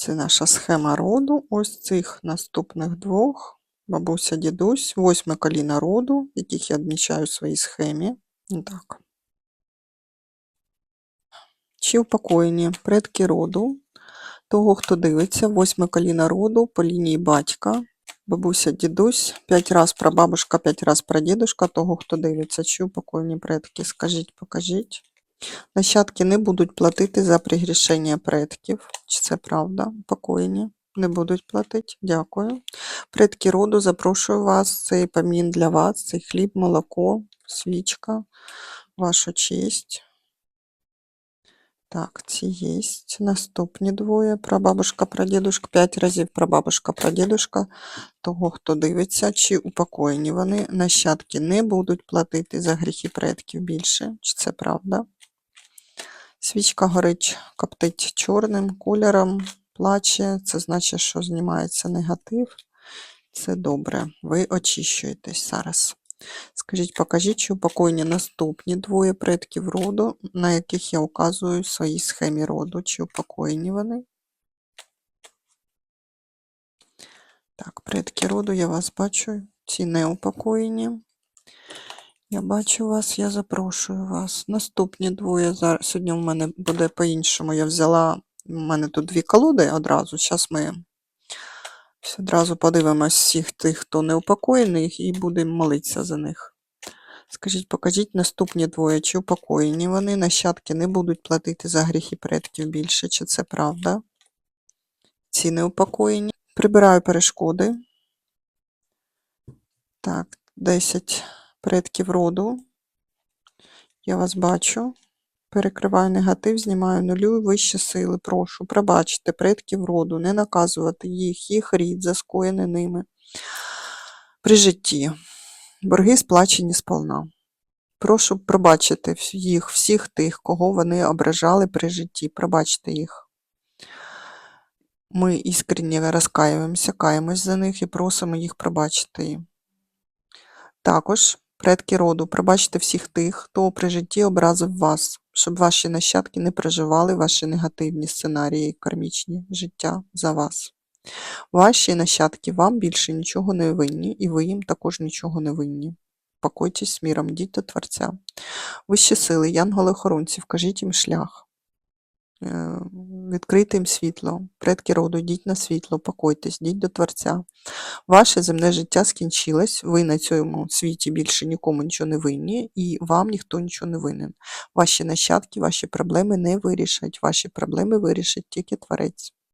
Це наша схема роду. Ось цих наступних двох. Бабуся, дідусь, восьме коліна роду, яких я відмічаю в своїй схемі. Так. Чи упокоєні предки роду, того, хто дивиться, восьме коліна роду по лінії батька, бабуся, дідусь, п'ять раз прабабушка, п'ять раз прадідушка, того, хто дивиться, чи упокоєні предки, скажіть, покажіть. Нащадки не будуть платити за пригрішення предків. Чи це правда? Упокоєні не будуть платити. Дякую. Предки роду, запрошую вас. Цей помін для вас, цей хліб, молоко, свічка, ваша честь. Так, ці є. Наступні двоє. Прабабушка, прадідушка, п'ять разів прабабушка, прадідушка. Того, хто дивиться, чи упокоєні вони. Нащадки не будуть платити за гріхи предків більше. Чи це правда? Свічка горить, коптить чорним кольором, плаче. Це значить, що знімається негатив. Це добре. Ви очищуєтесь зараз. Скажіть, покажіть, чи упокоєні наступні двоє предків роду, на яких я указую своїй схемі роду, чи упокоєні вони. Так, предки роду, я вас бачу. Ці не упокоєні. Я бачу вас, я запрошую вас. Наступні двоє. Зараз сьогодні в мене буде по-іншому. Я взяла. У мене тут дві колоди одразу. Зараз ми одразу подивимось всіх тих, хто не упокоєний, і будемо молитися за них. Скажіть, покажіть наступні двоє, чи упокоєні вони, нащадки не будуть платити за гріхи предків більше, чи це правда? Ці не упокоєні. Прибираю перешкоди. Так, 10 предків роду. Я вас бачу. Перекриваю негатив, знімаю нулю вищі сили. Прошу, пробачте предків роду, не наказувати їх, їх рід, заскоєний ними при житті. Борги сплачені сполна. Прошу пробачити їх, всіх тих, кого вони ображали при житті. Пробачте їх. Ми іскренні розкаюємося, каємось за них і просимо їх пробачити. Також предки роду, пробачте всіх тих, хто при житті образив вас, щоб ваші нащадки не переживали ваші негативні сценарії кармічні життя за вас. Ваші нащадки вам більше нічого не винні, і ви їм також нічого не винні. Покойтесь з міром, до Творця. Вищі сили, янголи-охоронці, вкажіть їм шлях. Відкрийте їм світло, предки роду, йдіть на світло, покойтесь, йдіть до Творця. Ваше земне життя скінчилось, ви на цьому світі більше нікому нічого не винні, і вам ніхто нічого не винен. Ваші нащадки, ваші проблеми не вирішать. Ваші проблеми вирішить тільки Творець.